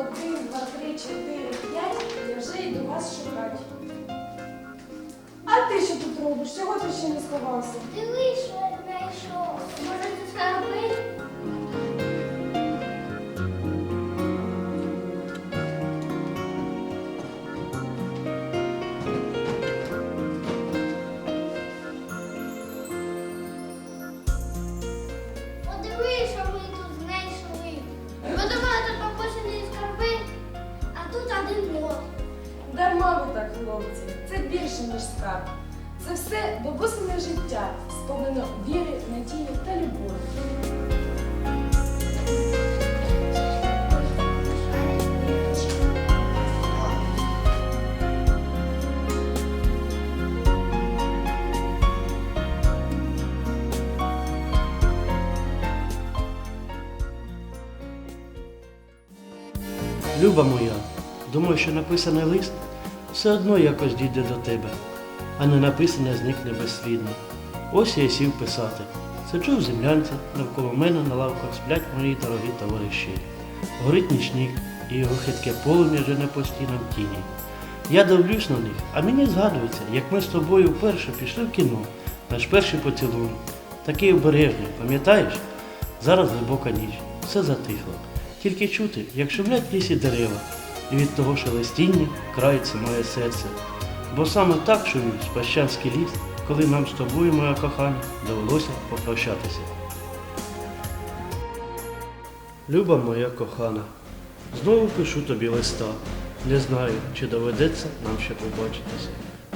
один, два, три, чотири, п'ять. Я вже йду вас шукати. А ти що тут робиш? Чого ти ще не сховався? Дивись, що я знайшов. Може, це скарби? Це ніж скарб. Це все бабусине життя, сповнено віри, надії та любові. Люба моя, думаю, що написаний лист все одно якось дійде до тебе, а не написане зникне безслідно. Ось я сів писати. Сиджу в землянці, навколо мене на лавках сплять мої дорогі товариші. Горить нічник, і його хитке полум'я жене по стінам тіні. Я дивлюсь на них, а мені згадується, як ми з тобою вперше пішли в кіно, наш перший поцілунок. Такий обережний, пам'ятаєш? Зараз глибока ніч, все затихло. Тільки чути, як шумлять лісі дерева, і від того шелестіння крається моє серце. Бо саме так шумів Спащанський ліс, коли нам з тобою, моя кохана, довелося попрощатися. Люба моя кохана, знову пишу тобі листа. Не знаю, чи доведеться нам ще побачитися.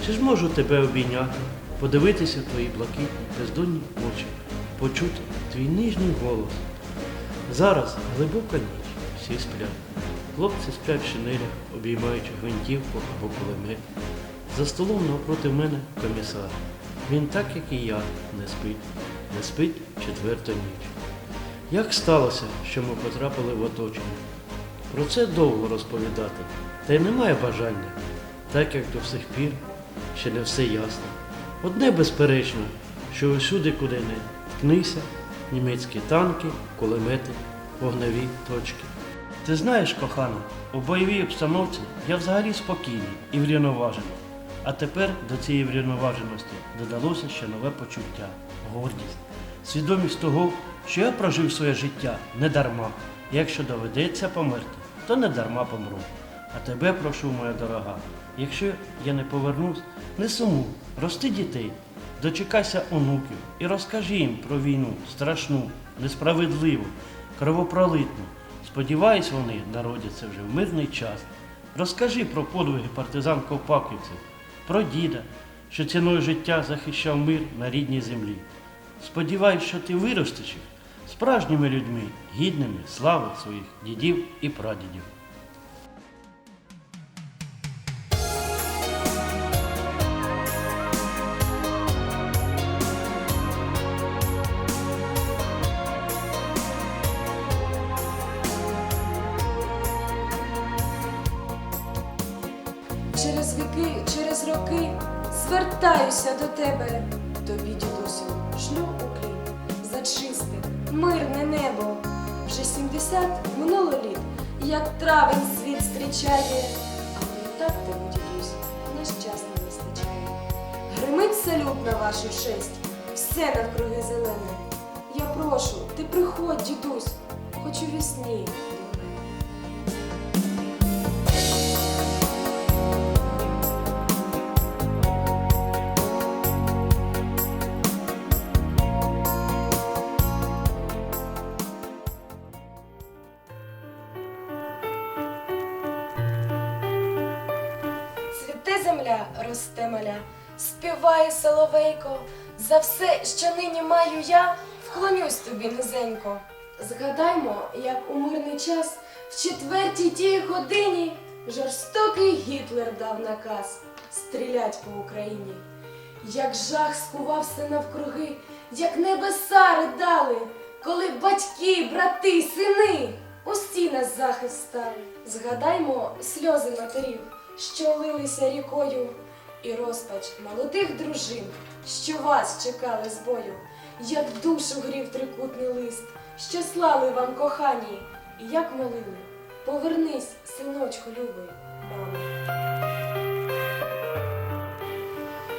Чи зможу тебе обійняти, подивитися твої блакитні, бездонні очі, почути твій ніжний голос. Зараз глибока ніч, всі сплять. Хлопці сплять в шинелях, обіймаючи гвинтівку або кулемет. За столом навпроти мене комісар. Він так, як і я, не спить. Не спить четверту ніч. Як сталося, що ми потрапили в оточення? Про це довго розповідати, та й немає бажання, так як до сих пір ще не все ясно. Одне безперечно, що усюди, куди не ткнися, німецькі танки, кулемети, вогневі точки. Ти знаєш, кохана, у бойовій обстановці я взагалі спокійний і врівноважений. А тепер до цієї врівноваженості додалося ще нове почуття гордість, свідомість того, що я прожив своє життя не дарма. Якщо доведеться померти, то не дарма помру. А тебе прошу, моя дорога, якщо я не повернусь, не сумуй, рости дітей, дочекайся онуків і розкажи їм про війну страшну, несправедливу, кровопролитну. Сподіваюсь, вони народяться вже в мирний час. Розкажи про подвиги партизан Ковпаківців, про діда, що ціною життя захищав мир на рідній землі. Сподіваюсь, що ти виростеш їх справжніми людьми, гідними слави своїх дідів і прадідів. Через віки, через роки звертаюся до тебе, тобі, дідусю, шлю уклін за чисте, мирне небо. Вже сімдесят минуло літ, як травень світ зустрічає, а пам'ятати тебе, дідусь, наш час не вистачає. Гримить салют на вашу честь, все навкруги зелене. Я прошу, ти приходь, дідусь, хоч у вісні земля, росте маля, співає соловейко, за все, що нині маю я, вклонюсь тобі низенько. Згадаймо, як у мирний час в четвертій тій годині жорстокий Гітлер дав наказ стрілять по Україні. Як жах скувався навкруги, як небеса ридали, коли батьки, брати, сини усі на захист стали. Згадаймо сльози матерів, що лилися рікою, і розпач молодих дружин, що вас чекали з бою, як душу грів трикутний лист, що слали вам кохані, і як молили Повернись, синочку любий, мамо.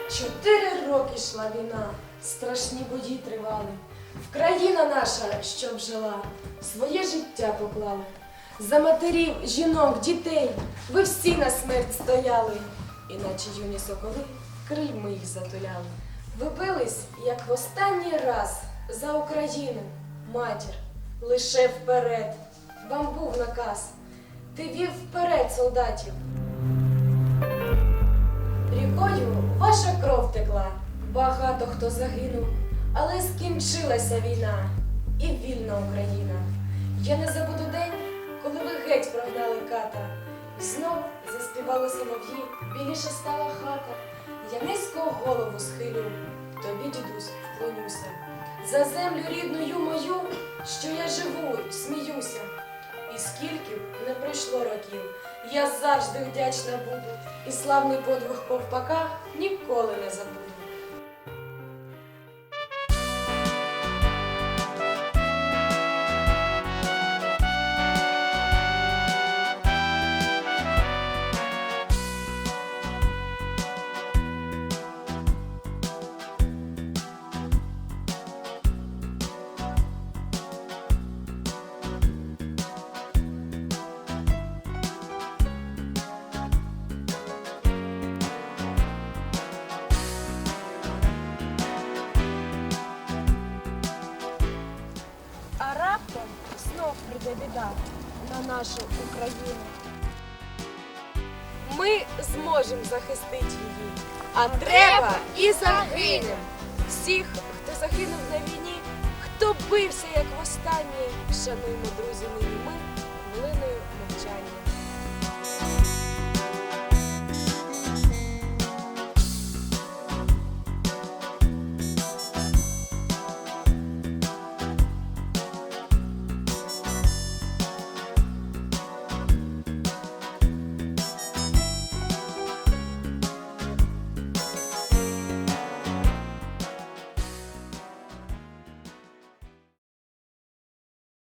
Чотири роки йшла війна, страшні бої тривали. Вкраїна наша, щоб жила, своє життя поклали. За матерів, жінок, дітей ви всі на смерть стояли, іначе юні соколи крильми їх затуляли. Ви бились, як в останній раз, за Україну, матір, лише вперед. Вам був наказ. Ти вів вперед солдатів. Рікою ваша кров текла, багато хто загинув, але скінчилася війна і вільна Україна. Я не забуду геть прогнали ката. І знов заспівали солов'ї, біліше стала хата. Я низько голову схилю, тобі, дідусь, вклонюся. За землю рідною мою, що я живу, сміюся. І скільки не пройшло років, я завжди вдячна буду, і славний подвиг ковпака ніколи не забуду. прийде біда на нашу Україну. Ми зможемо захистити її, а треба і загинемо. Всіх, хто загинув на війні, хто бився як востаннє, шануємо друзі нині ми хвилиною мовчання.